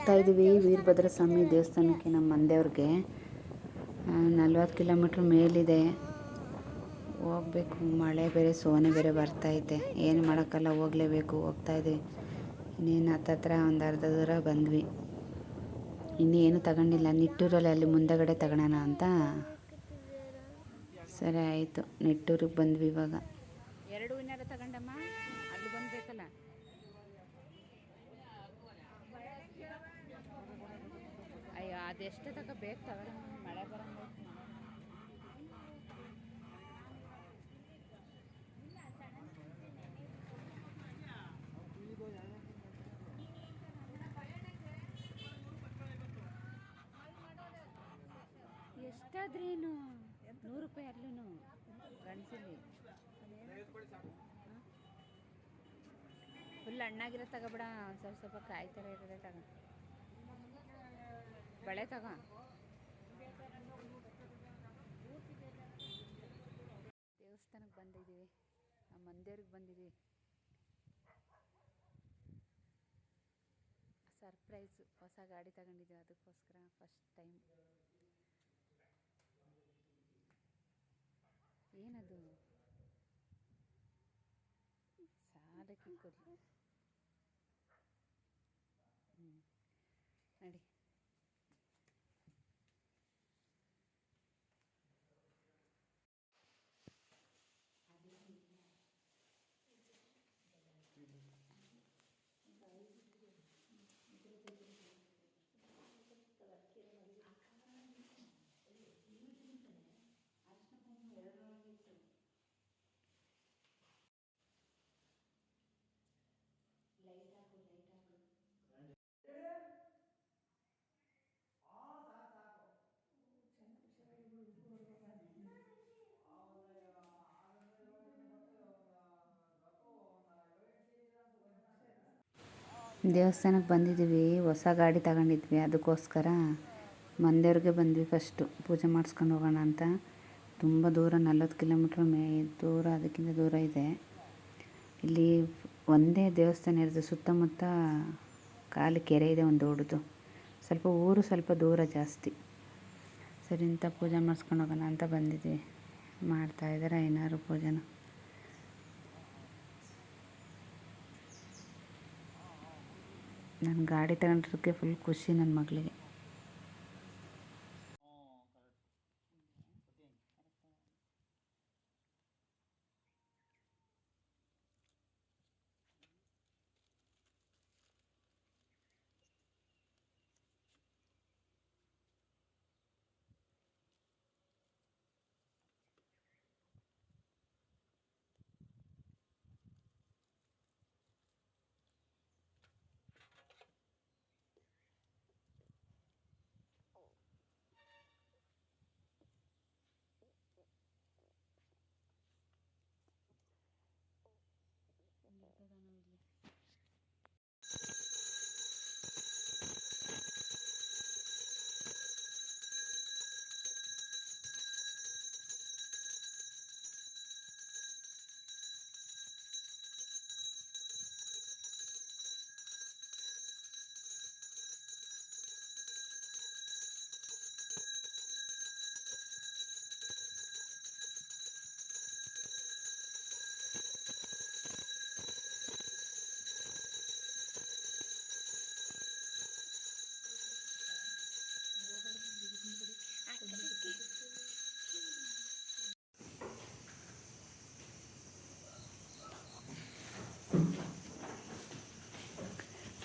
ಹೋಗ್ತಾ ಇದ್ದೀವಿ. ವೀರಭದ್ರ ಸ್ವಾಮಿ ದೇವಸ್ಥಾನಕ್ಕೆ ನಮ್ಮ ಮಂದೆಯವ್ರಿಗೆ. ನಲ್ವತ್ತು ಕಿಲೋಮೀಟ್ರ್ ಮೇಲಿದೆ. ಹೋಗ್ಬೇಕು. ಮಳೆ ಬೇರೆ, ಸೋನೆ ಬೇರೆ ಬರ್ತಾಯಿದೆ ಏನು ಮಾಡೋಕ್ಕಲ್ಲ, ಹೋಗಲೇಬೇಕು. ಹೋಗ್ತಾ ಇನ್ನೇನು ಹತ್ತತ್ರ ಒಂದು ಅರ್ಧ ದೂರ ಬಂದ್ವಿ. ಇನ್ನೇನು ತಗೊಂಡಿಲ್ಲ. ನಿಟ್ಟೂರಲ್ಲಿ ಅಲ್ಲಿ ಮುಂದೆಗಡೆ ತಗೊಳೋಣ ಅಂತ. ಸರಿ, ಆಯಿತು. ನಿಟ್ಟೂರಿಗೆ ಬಂದ್ವಿ ಇವಾಗ. ಅದೆಷ್ಟು ತಗ ಬೇಕು ತಗೊಳಮ್ಮ ಮಳೆ ಬರಂಗ ಎಷ್ಟಾದ್ರೇನು ನೂರು ರೂಪಾಯಿ ಅಲ್ಲೂ ಗಂಡಸಲ್ಲಿ. ಫುಲ್ ಹಣ್ಣಾಗಿರೋ ತಗೋಬೇಡ. ಒಂದು ಸ್ವಲ್ಪ ಸ್ವಲ್ಪ ಕಾಯಿ ಥರ ಇರೋದೇ ತಗೋ. ಬಳೆ ತಗ. ದೇವಸ್ಥಾನಕ್ಕೆ ಬಂದಿದ್ದೀವಿ ನಮ್ಮ ಮಂದಿರಕ್ಕೆ ಬಂದಿದ್ದೀವಿ ಸರ್ಪ್ರೈಸು ಹೊಸ ಗಾಡಿ ತಗೊಂಡಿದ್ದೀವಿ ಅದಕ್ಕೋಸ್ಕರ ಫಸ್ಟ್ ಟೈಮ್. ಏನದು? ಸಾಲಕ್ಕೆ ಕೊಡ್ಲಿ. ದೇವಸ್ಥಾನಕ್ಕೆ ಬಂದಿದ್ದೀವಿ, ಹೊಸ ಗಾಡಿ ತಗೊಂಡಿದ್ವಿ, ಅದಕ್ಕೋಸ್ಕರ ಮಂದೇವ್ರಿಗೆ ಬಂದ್ವಿ ಫಸ್ಟು ಪೂಜೆ ಮಾಡಿಸ್ಕೊಂಡು ಹೋಗೋಣ ಅಂತ. ತುಂಬ ದೂರ, ನಲ್ವತ್ತು ಕಿಲೋಮೀಟ್ರ್ ಮೇ, ದೂರ, ಅದಕ್ಕಿಂತ ದೂರ ಇದೆ. ಇಲ್ಲಿ ಒಂದೇ ದೇವಸ್ಥಾನ ಇರೋದು, ಸುತ್ತಮುತ್ತ ಖಾಲಿ ಕೆರೆ ಇದೆ ಒಂದು ದೊಡ್ಡದು ಸ್ವಲ್ಪ ಊರು ಸ್ವಲ್ಪ ದೂರ ಜಾಸ್ತಿ. ಸರಿ ಅಂತ ಪೂಜೆ ಮಾಡಿಸ್ಕೊಂಡು ಹೋಗೋಣ ಅಂತ ಬಂದಿದ್ವಿ ಮಾಡ್ತಾಯಿದ್ದಾರೆ ಏನಾದ್ರು ಪೂಜೆನ. ನಾನು ಗಾಡಿ ತಗೊಂಡಿರೋಕ್ಕೆ ಫುಲ್ ಖುಷಿ ನನ್ನ ಮಗಳಿಗೆ.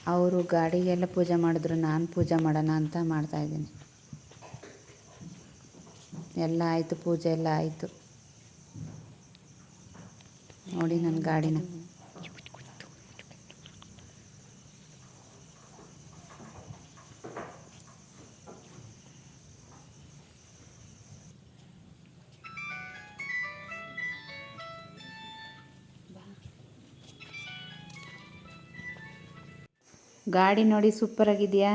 ಅವರು ಗಾಡಿಗೆಲ್ಲ ಪೂಜೆ ಮಾಡಿದ್ರು, ನಾನು ಪೂಜೆ ಮಾಡೋಣ ಅಂತ ಮಾಡ್ತಾಯಿದ್ದೀನಿ ಎಲ್ಲ ಆಯಿತು, ಪೂಜೆ ಎಲ್ಲ ಆಯಿತು. ನೋಡಿ ನನ್ನ ಗಾಡಿನ. ಗಾಡಿ ನೋಡಿ ಸೂಪರ್ ಆಗಿದೆಯಾ?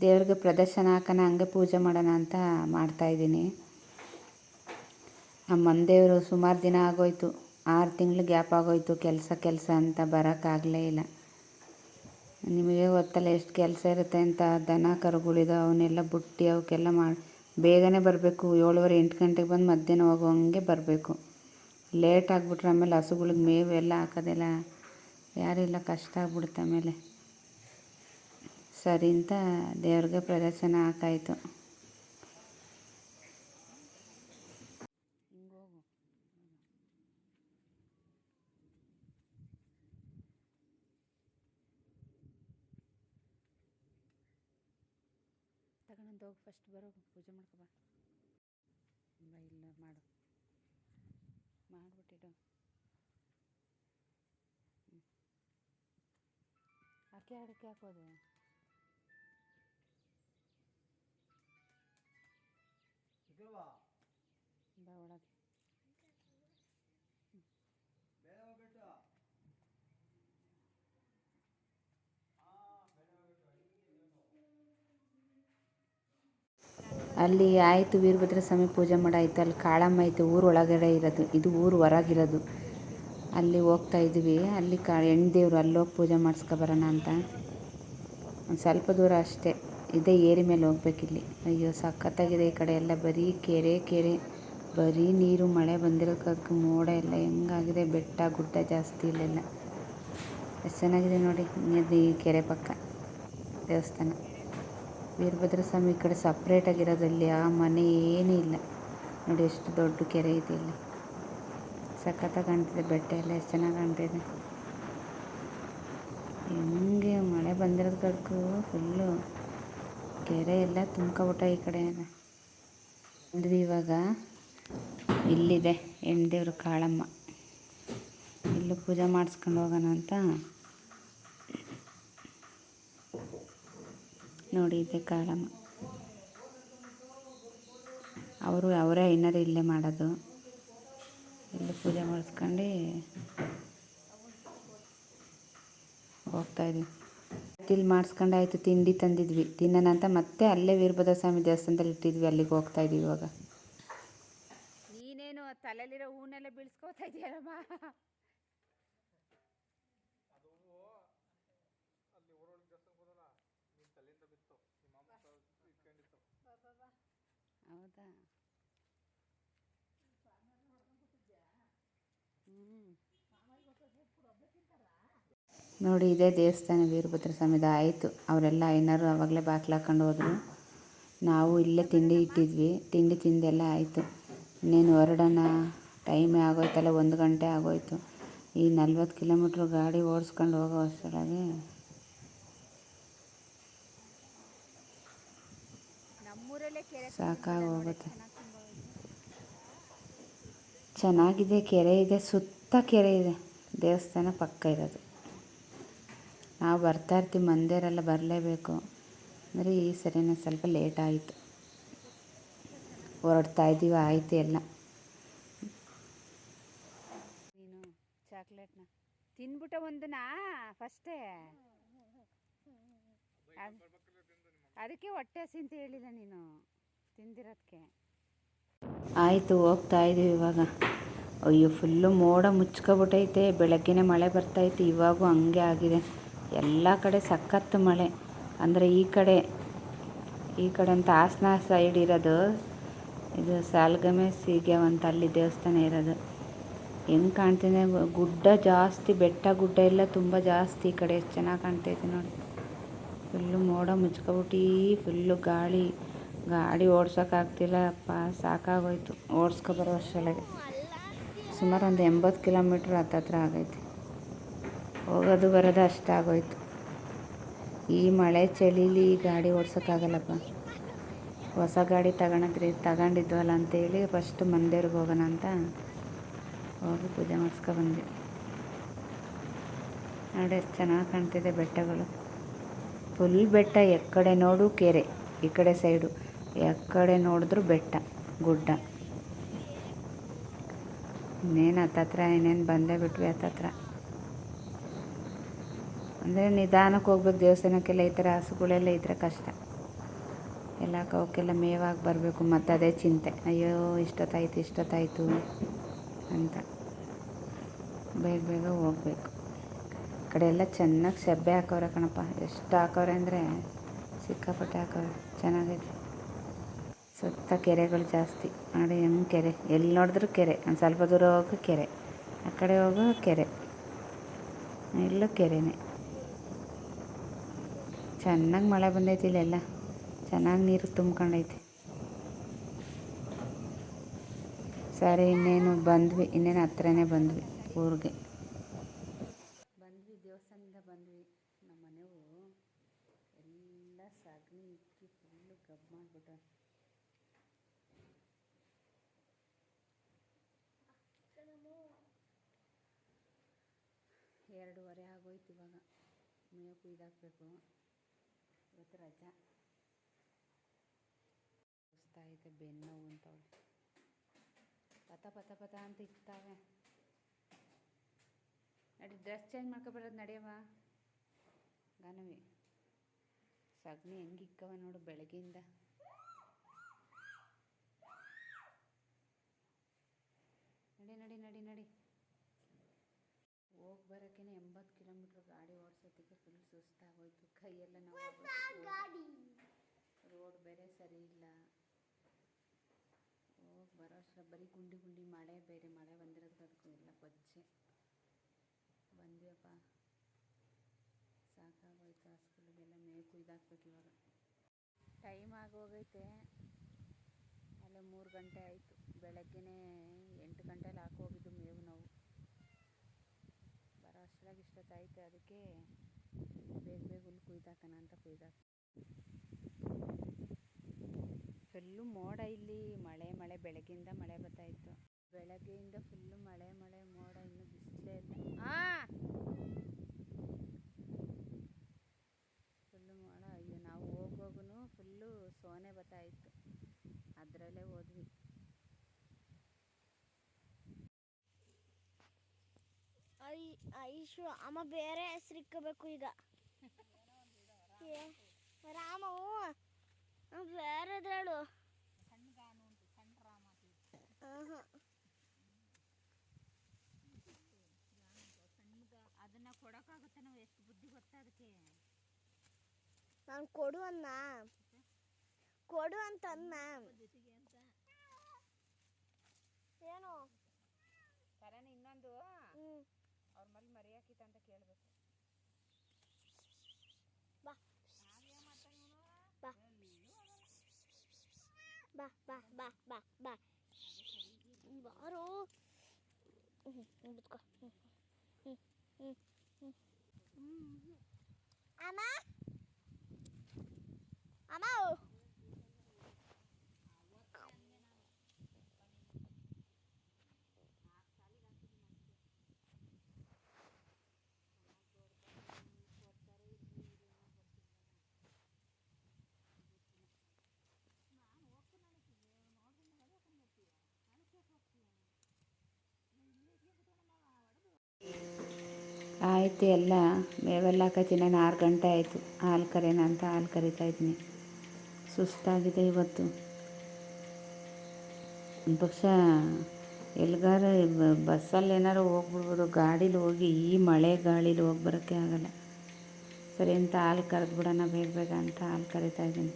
ದೇವ್ರಿಗೆ ಪ್ರದರ್ಶನ ಹಾಕೋಣ ಹಂಗೆ ಪೂಜೆ ಮಾಡೋಣ ಅಂತ ಮಾಡ್ತಾಯಿದ್ದೀನಿ ನಮ್ಮ ಮಂದೇವರು ಸುಮಾರು ದಿನ ಆಗೋಯ್ತು. ಆರು ತಿಂಗಳು ಗ್ಯಾಪ್ ಆಗೋಯ್ತು, ಕೆಲಸ ಕೆಲಸ ಅಂತ ಬರೋಕ್ಕಾಗಲೇ ಇಲ್ಲ. ನಿಮಗೆ ಗೊತ್ತಲ್ಲ ಎಷ್ಟು ಕೆಲಸ ಇರುತ್ತೆ ಅಂತ, ದನ, ಕರುಗಳಿದ ಅವನ್ನೆಲ್ಲ ಬುಟ್ಟಿ ಅವಕ್ಕೆಲ್ಲ ಮಾಡಿ, ಬೇಗನೆ ಬರಬೇಕು. ಏಳುವರೆ, ಎಂಟು ಗಂಟೆಗೆ ಬಂದು ಮಧ್ಯಾಹ್ನ ಹೋಗೋಂಗೆ ಬರಬೇಕು. ಲೇಟ್ ಆಗಿಬಿಟ್ರೆ ಆಮೇಲೆ ಹಸುಗಳಿಗೆ ಮೇವು ಎಲ್ಲ ಹಾಕೋದೆಲ್ಲ, ಯಾರಿಲ್ಲ, ಕಷ್ಟ ಆಗ್ಬಿಡುತ್ತೆ ಆಮೇಲೆ. ಸರಿ ಅಂತ ದೇವ್ರಿಗೆ ಪ್ರದರ್ಶನ ಹಾಕಾಯಿತು ತಗೊಂಡು ಹೋಗಿ ಫಸ್ಟ್ ಬರೋ ಪೂಜೆ ಮಾಡ್ಕೊ ಬಾ. ಬಾ ಇಲ್ಲ, ಮಾಡು. ಮಾಡಿಬಿಟ್ಟಿಡು. ಅಕ್ಕೆ ಅಡಿಕೆ ಹಾಕೋದು ಅಲ್ಲಿ ಆಯಿತು ವೀರಭದ್ರ ಸ್ವಾಮಿ ಪೂಜೆ ಮಾಡಾಯಿತು. ಅಲ್ಲಿ ಕಾಳಮ್ಮ ಐತೆ, ಊರು ಒಳಗಡೆ ಇರೋದು. ಇದು ಊರು ಹೊರಗಿರೋದು. ಅಲ್ಲಿ ಹೋಗ್ತಾ ಇದ್ವಿ. ಅಲ್ಲಿ ಕಾ, ಹೆಣ್ಣು ದೇವರು ಅಲ್ಲೋಗಿ ಪೂಜೆ ಮಾಡಿಸ್ಕೊಬರೋಣ ಅಂತ. ಒಂದು ಸ್ವಲ್ಪ ದೂರ ಅಷ್ಟೇ. ಇದೇ ಏರಿ ಮೇಲೆ ಹೋಗ್ಬೇಕಿಲ್ಲಿ ಅಯ್ಯೋ, ಸಖತ್ತಾಗಿದೆ ಈ ಕಡೆ ಎಲ್ಲ. ಬರೀ ಕೆರೆ ಕೆರೆ. ಬರೀ ನೀರು, ಮಳೆ ಬಂದಿರೋದಕ್ಕೆ ಮೋಡ ಎಲ್ಲ ಹೆಂಗಾಗಿದೆ. ಬೆಟ್ಟ, ಗುಡ್ಡ ಜಾಸ್ತಿ ಇಲ್ಲೆಲ್ಲ. ಎಷ್ಟು ಚೆನ್ನಾಗಿದೆ ನೋಡಿ ಈ ಕೆರೆ ಪಕ್ಕ. ದೇವಸ್ಥಾನ. ವೀರಭದ್ರ ಸ್ವಾಮಿ ಈ ಕಡೆ ಸಪ್ರೇಟಾಗಿರೋದಲ್ಲಿ ಆ ಮನೆ ಏನೂ ಇಲ್ಲ. ನೋಡಿ ಎಷ್ಟು ದೊಡ್ಡ ಕೆರೆ ಇದೆ ಇಲ್ಲಿ. ಸಖತ್ತಾಗಿ ಕಾಣ್ತಿದೆ, ಬೆಟ್ಟ ಎಲ್ಲ ಎಷ್ಟು ಚೆನ್ನಾಗಿ ಕಾಣ್ತಿದೆ ಹೆಂಗೆ ಮಳೆ ಬಂದಿರೋದು ಕಡ್ಕು ಫುಲ್ಲು ಕೆರೆ ಎಲ್ಲ ತುಂಬ್ಕೊಬಿಟ್ಟ ಈ ಕಡೆ ಅಂದ್ವಿ ಇವಾಗ? ಇಲ್ಲಿದೆ ಹೆಣ್ದೇವ್ರ ಕಾಳಮ್ಮ. ಇಲ್ಲೂ ಪೂಜೆ ಮಾಡಿಸ್ಕೊಂಡು ಹೋಗೋಣ ಅಂತ. ನೋಡಿ ಇದೆ ಅವರು ಅವರೇ ಐನರು ಇಲ್ಲೇ ಮಾಡೋದು. ಇಲ್ಲಿ ಪೂಜೆ ಮಾಡಿಸ್ಕೊಂಡು ಹೋಗ್ತಾಯಿದ್ವಿ ಇಲ್ಲಿ ಮಾಡಿಸ್ಕೊಂಡು ಆಯಿತು, ತಿಂಡಿ ತಂದಿದ್ವಿ. ತಿನ್ನೋಣ ಅಂತ ಮತ್ತೆ ಅಲ್ಲೇ ವೀರಭದ್ರ ಸ್ವಾಮಿ ದೇವಸ್ಥಾನದಲ್ಲಿ ಇಟ್ಟಿದ್ವಿ, ಅಲ್ಲಿಗೆ ಹೋಗ್ತಾ ಇದೀವಿ ಇವಾಗ. ನೀನೇನು ತಲೆಯಲ್ಲಿರೋ ಹೂನೆಲ್ಲ ಬೀಳ್ಸ್ಕೋತಾ ಇದೆಯಲ್ಲಮ್ಮ? ನೋಡಿ ಇದೇ ದೇವಸ್ಥಾನ ವೀರಭದ್ರ ಸ್ವಾಮಿದ ಆಯಿತು. ಅವರೆಲ್ಲ ಏನಾರು ಆವಾಗಲೇ ಬಾಗ್ಲು ಹಾಕೊಂಡು ಹೋದ್ರು. ನಾವು ಇಲ್ಲೇ ತಿಂಡಿ ಇಟ್ಟಿದ್ವಿ. ತಿಂಡಿ ತಿಂದೆಲ್ಲ ಆಯಿತು. ಇನ್ನೇನು ಹೊರಡೋಣ ಟೈಮೇ ಆಗೋಯ್ತಲ್ಲ ಒಂದು ಗಂಟೆ ಆಗೋಯ್ತು. ಈ ನಲ್ವತ್ತು ಕಿಲೋಮೀಟ್ರ್ ಗಾಡಿ ಓಡಿಸ್ಕೊಂಡು ಹೋಗೋ ಅಷ್ಟರೊಳಗೆ ಸಾಕಾಗೋಗುತ್ತೆ ಚೆನ್ನಾಗಿದೆ ಕೆರೆ ಇದೆ ಸುತ್ತ ಕೆರೆ ಇದೆ. ದೇವಸ್ಥಾನ ಪಕ್ಕ ಇರೋದು. ನಾವು ಬರ್ತಾ ಇರ್ತೀವಿ ಮಂದಿರೆಲ್ಲ ಬರಲೇಬೇಕು. ಅಂದರೆ ಈ ಸರಿನೇ ಸ್ವಲ್ಪ ಲೇಟ್ ಆಯಿತು. ಹೊರಡ್ತಾ ಇದ್ದೀವಿ ಆಯಿತು ಎಲ್ಲ. ನೀನು ಚಾಕ್ಲೇಟ್ನ ತಿನ್ಬಿಟ್ಟ ಒಂದನಾ ಫಸ್ಟೇ ಅದಕ್ಕೆ ಹೊಟ್ಟೆ ಹಸಿ ಅಂತ ಹೇಳಿಲ್ಲ ನೀನು ತಿಂದಿರೋದಕ್ಕೆ ಆಯಿತು ಹೋಗ್ತಾ ಇದ್ದೀವಿ ಇವಾಗ. ಅಯ್ಯೋ ಫುಲ್ಲು ಮೋಡ ಮುಚ್ಕೊಬಿಟ್ಟೈತೆ ಬೆಳಗ್ಗೆನೇ ಮಳೆ ಬರ್ತೈತೆ ಇವಾಗೂ ಹಂಗೆ ಆಗಿದೆ. ಎಲ್ಲ ಕಡೆ ಸಖತ್ತು ಮಳೆ. ಅಂದರೆ ಈ ಕಡೆ ಈ ಕಡೆ ಅಂತ ಹಾಸನ ಸೈಡ್ ಇರೋದು, ಇದು ಸಾಲ್ಗಮೆ ಸೀಗ್ಯಾವ್ ಅಂತ ಅಲ್ಲಿ ದೇವಸ್ಥಾನ ಇರೋದು. ಹೆಂಗೆ ಕಾಣ್ತಿದೆ ಗುಡ್ಡ ಜಾಸ್ತಿ, ಬೆಟ್ಟ ಗುಡ್ಡ ಎಲ್ಲ ತುಂಬ ಜಾಸ್ತಿ ಈ ಕಡೆ. ಎಷ್ಟು ಚೆನ್ನಾಗಿ ಕಾಣ್ತೈತೆ ನೋಡಿ. ಫುಲ್ಲು ಮೋಡ ಮುಚ್ಕೊಬಿಟ್ಟು ಫುಲ್ಲು ಗಾಳಿ. ಗಾಡಿ ಓಡ್ಸೋಕ್ಕಾಗ್ತಿಲ್ಲ ಅಪ್ಪ, ಸಾಕಾಗೋಯ್ತು. ಓಡಿಸ್ಕೊ ಬರೋ ಅಷ್ಟರೊಳಗೆ. ಸುಮಾರು ಒಂದು ಎಂಬತ್ತು ಕಿಲೋಮೀಟ್ರ್ ಹತ್ತತ್ರ ಆಗೈತೆ. ಹೋಗೋದು ಬರೋದು ಅಷ್ಟಾಗೋಯ್ತು ಈ ಮಳೆ ಚಳಿಲಿ ಗಾಡಿ ಓಡ್ಸೋಕ್ಕಾಗಲ್ಲಪ್ಪ. ಹೊಸ ಗಾಡಿ ತಗೊಳದ್ರಿ ತಗೊಂಡಿದ್ವಲ್ಲ ಅಂತೇಳಿ ಫಸ್ಟ್ ಮಂದಿರ್ಗೆ ಹೋಗೋಣ ಅಂತ ಹೋಗಿ ಪೂಜೆ ಮಾಡಿಸ್ಕೊಬಂದ್ವಿ ನೋಡಿ ಎಷ್ಟು ಚೆನ್ನಾಗಿ ಕಾಣ್ತಿದೆ ಬೆಟ್ಟಗಳು. ಫುಲ್ ಬೆಟ್ಟ ಎಕ್ಕಡೆ ನೋಡು ಕೆರೆ, ಈ ಕಡೆ ಸೈಡು ಎಕ್ಕಡೆ ನೋಡಿದ್ರು ಬೆಟ್ಟ, ಗುಡ್ಡ. ಇನ್ನೇನು ಹತ್ತತ್ರ, ಇನ್ನೇನು ಬಂದೇ ಬಿಟ್ವಿ ಹತ್ತತ್ರ. ಅಂದರೆ ನಿಧಾನಕ್ಕೆ ಹೋಗ್ಬೇಕು, ದೇವಸ್ಥಾನಕ್ಕೆಲ್ಲ ಈ ಥರ ಹಸುಗಳೆಲ್ಲ ಇದ್ರೆ ಕಷ್ಟ. ಎಲ್ಲ ಅವಕ್ಕೆಲ್ಲ ಮೇವಾಗಿ ಬರಬೇಕು ಮತ್ತು ಅದೇ ಚಿಂತೆ. ಅಯ್ಯೋ, ಇಷ್ಟೊತ್ತಾಯ್ತು, ಇಷ್ಟೊತ್ತಾಯಿತು ಅಂತ. ಬೇಗ ಬೇಗ ಹೋಗ್ಬೇಕು. ಕಡೆ ಎಲ್ಲ ಚೆನ್ನಾಗಿ ಸೆಬ್ಬೆ ಹಾಕೋರೆ ಕಣಪ್ಪ. ಎಷ್ಟು ಹಾಕವ್ರೆ ಅಂದರೆ ಸಿಕ್ಕಾಪಟ್ಟೆ ಹಾಕವ್ರೆ. ಚೆನ್ನಾಗೈತೆ. ಸುತ್ತ ಕೆರೆಗಳು ಜಾಸ್ತಿ. ನೋಡಿ, ಹೆಂಗೆ ಕೆರೆ. ಎಲ್ಲಿ ನೋಡಿದ್ರು ಕೆರೆ. ಒಂದು ಸ್ವಲ್ಪ ದೂರ ಹೋಗೋ ಕೆರೆ. ಆ ಕಡೆ ಹೋಗೋ ಕೆರೆ. ಎಲ್ಲೂ ಕೆರೆನೇ. ಚೆನ್ನಾಗಿ ಮಳೆ ಬಂದೈತಿ ಇಲ್ಲೆಲ್ಲ. ಚೆನ್ನಾಗಿ ನೀರು ತುಂಬ್ಕೊಂಡೈತಿ. ಸರಿ, ಇನ್ನೇನು ಬಂದ್ವಿ. ಇನ್ನೇನು ಹತ್ರನೇ ಬಂದ್ವಿ ಊರಿಗೆ. ಬಂದ್ವಿ, ದೇವಸ್ಥಾನದಿಂದ ಬಂದ್ವಿ. ನಮ್ಮ ಮನೆವು ಎಲ್ಲ ಸಗಣಿ ಇಕ್ಕಿ ಫುಲ್ಲು ಗಬ್ಬು ಮಾಡಿಬಿಟ್ಟ ಎರಡೂವರೆ ಆಗೋಯ್ತು ಇವಾಗ. ಮೇವು ಕುಯ್ದಾಕ್ಬೇಕು. ಇವತ್ತು ರಜಾ ಸುಸ್ತಾಗೈತೆ ಬೆನ್ನು ನೋವು ಅಂತವಳು ಪತ ಪತ ಪತ ಅಂತ ಇಕ್ತಾವೆ ನಡಿ ಡ್ರೆಸ್ ಚೇಂಜ್ ಮಾಡ್ಕೊಬರೋದು ನಡೆಯವ? ಗಾನವಿ, ಸಗಣಿ ಹೆಂಗೆ ಇಕ್ಕವ ನೋಡು ಬೆಳಗ್ಗೆಯಿಂದ. ನಡಿ ನಡಿ ನಡಿ ನಡಿ. ಬರೋಕ್ಕೇ ಎಂಬತ್ತು ಕಿಲೋಮೀಟ್ರ್ ಗಾಡಿ ಓಡಿಸೋದಕ್ಕೆ ಫುಲ್ ಸುಸ್ತಾಗೋಯ್ತು. ಕೈಯೆಲ್ಲ ನಾವು ರೋಡ್ ಬೇರೆ ಸರಿ ಇಲ್ಲ. ಹೋಗಿ ಬರೋ ಅಷ್ಟರ ಬರೀ ಗುಂಡಿ ಗುಂಡಿ ಮಳೆ ಬೇರೆ ಮಳೆ ಬಂದಿರೋದಕ್ಕೆ ಅದಕ್ಕೂ ಎಲ್ಲ ಕೊಚ್ಚೆ ಬಂದ್ವಿಯಪ್ಪ ಸಾಕಾಗೋಯ್ತು ಹಸ್ಗಳಿಗೆಲ್ಲ ಮೇಕು ಕುಯ್ದಾಕ್ಬೇಕು ಇವಾಗ. ಟೈಮ್ ಆಗೋಗೈತೆ. ಅಲ್ಲೇ ಮೂರು ಗಂಟೆ ಆಯಿತು. ಬೆಳಗ್ಗೆನೇ ಎಂಟು ಗಂಟೆಲಿ ಹಾಕೋಗಿದ್ದು ಮೇವು ನಾವು ಬರೋ ಅಷ್ಟರಾಗಿ ಇಷ್ಟೊತ್ತಾಯ್ತು ಅದಕ್ಕೆ ಬೇಗ ಹುಲ್ಲು ಅಂತ ಕುಯ್ದಾಕ. ಫುಲ್ಲು ಮೋಡ ಇಲ್ಲಿ ಮಳೆ ಮಳೆ, ಬೆಳಗ್ಗೆಯಿಂದ ಮಳೆ ಬರ್ತಾಯಿತ್ತು ಬೆಳಗ್ಗೆಯಿಂದ ಫುಲ್ಲು ಮಳೆ ಮಳೆ, ಮೋಡ ಇನ್ನು ಬಿಸಿಲೇ ಇಲ್ಲ. ಫುಲ್ಲು ಮೋಡ, ಅಯ್ಯೋ, ನಾವು ಹೋಗೋಗೂ ಫುಲ್ಲು ಸೋನೆ ಬರ್ತಾಯಿತ್ತು ಅದರಲ್ಲೇ ಹೋದ್ವಿ. ಐ, ಐಶು, ಅಮ್ಮ ಬೇರೆ ಹೆಸ್ರು ಇಕ್ಕಬೇಕು ಬೇರೆದ್ರಳು ಏ, ರಾಮವು ಅವ ಬೇರೆದ್ರೇಳು ಆಹಾ. ಅದನ್ನ ಕೊಡಕ್ಕಾಗುತ್ತೆ ನಾವು ಎಷ್ಟು ಬುದ್ಧಿ ಗೊತ್ತಾ ಅದಕ್ಕೆ ನಾನು ಕೊಡು ಅನ್ನ. ಕೊಡು ಅಂತ ಅನ್ನ. ಏನು? ಸರನ ಇನ್ನೊಂದು. ಅವ್ರ ಮಲ್ಲಿ ಮರಿ ಹಾಕಿತ್ತ ಅಂತ ಕೇಳಬೇಕು. bah bah bah bah bah. Baru. Lembut kok ama? Oh. ಆಯ್ತು, ಎಲ್ಲ ಮೇವೆಲ್ಲ ಹಾಕೈತಿ ನಾನು ಆರು ಗಂಟೆ ಆಯಿತು. ಹಾಲು ಕರೆಯೋಣ ಅಂತ ಹಾಲು ಕರಿತಾ ಇದ್ದೀನಿ. ಸುಸ್ತಾಗಿದೆ ಇವತ್ತು. ಪಕ್ಷ ಎಲ್ಗಾರ ಬಸ್ಸಲ್ಲಿ ಏನಾರು ಹೋಗ್ಬಿಡ್ಬೋದು. ಗಾಡೀಲಿ ಹೋಗಿ, ಈ ಮಳೆ ಗಾಳೀಲಿ ಹೋಗಿ ಬರೋಕ್ಕೆ ಆಗಲ್ಲ. ಸರಿ ಅಂತ ಹಾಲು ಕರೆದು ಬಿಡೋಣ, ಬೇಗ ಬೇಗ ಅಂತ ಹಾಲು ಕರಿತಾ ಇದ್ದೀನಿ.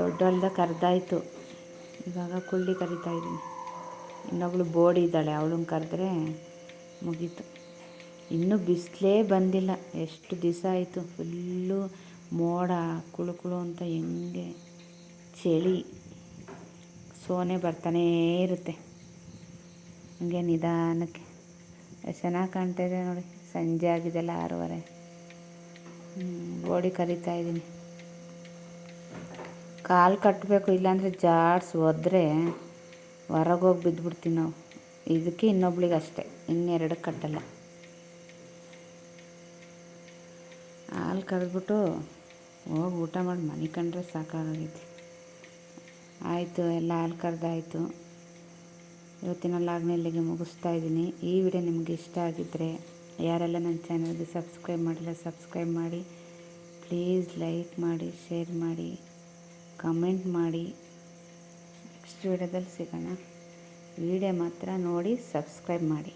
ದೊಡ್ಡ ಹೊಲ್ದ ಕರೆದಾಯ್ತು. ಇವಾಗ ಕುಳ್ಳಿ ಕರಿತಾ ಇದ್ದೀನಿ. ಇನ್ನೊಬ್ಳು ಬೋಡಿ ಇದ್ದಾಳೆ, ಅವಳನ್ನ ಕರೆದ್ರೆ ಮುಗೀತು. ಇನ್ನೂ ಬಿಸಿಲೇ ಬಂದಿಲ್ಲ. ಎಷ್ಟು ದಿವಸ ಆಯಿತು? ಫುಲ್ಲು ಮೋಡ, ಕುಳುಕುಳು ಕುಳು ಅಂತ ಹೆಂಗೆ ಚಳಿ. ಸೋನೆ ಬರ್ತಾನೇ ಇರುತ್ತೆ. ಹಂಗೆ ನಿಧಾನಕ್ಕೆ. ಚೆನ್ನಾಗಿ ಕಾಣ್ತಾ ಇದೆ ನೋಡಿ. ಸಂಜೆ ಆಗಿದೆಲ್ಲ ಆರೂವರೆ. ಬೋಡಿ ಕರಿತಾ ಇದ್ದೀನಿ. ಕಾಲು ಕಟ್ಟಬೇಕು ಇಲ್ಲಾಂದರೆ ಜಾಡ್ಸ್ ಒದ್ರೆ. ಹೊರಗೆ ಹೋಗಿ ಬಿದ್ದುಬಿಡ್ತೀವಿ ನಾವು. ಇದಕ್ಕೆ ಇನ್ನೊಬ್ಳಿಗೆ ಅಷ್ಟೇ ಇನ್ನೆರಡು ಕಟ್ಟಲ್ಲ. ಹಾಲು ಕರೆದ್ಬಿಟ್ಟು ಹೋಗಿ ಊಟ ಮಾಡಿ ಮನೆ ಕಂಡ್ರೆ ಸಾಕಾಗೈತಿ. ಆಯಿತು, ಎಲ್ಲ ಹಾಲು ಕರೆದಾಯಿತು. ಇವತ್ತಿನ ಲಾಗ್ನ ಇಲ್ಲಿಗೆ ಮುಗಿಸ್ತಾ ಇದ್ದೀನಿ. ಈ ವಿಡಿಯೋ ನಿಮಗೆ ಇಷ್ಟ ಆಗಿದ್ದರೆ ಯಾರೆಲ್ಲ ನನ್ನ ಚಾನಲ್ಗೆ ಸಬ್ಸ್ಕ್ರೈಬ್ ಮಾಡಿಲ್ಲ, ಸಬ್ಸ್ಕ್ರೈಬ್ ಮಾಡಿ. ಪ್ಲೀಸ್ ಲೈಕ್ ಮಾಡಿ, ಶೇರ್ ಮಾಡಿ, ಕಮೆಂಟ್ ಮಾಡಿ. ನೆಕ್ಸ್ಟ್ ವೀಡಿಯೋದಲ್ಲಿ ಸಿಗೋಣ. ವಿಡಿಯೋ ಮಾತ್ರ ನೋಡಿ ಸಬ್ಸ್ಕ್ರೈಬ್ ಮಾಡಿ.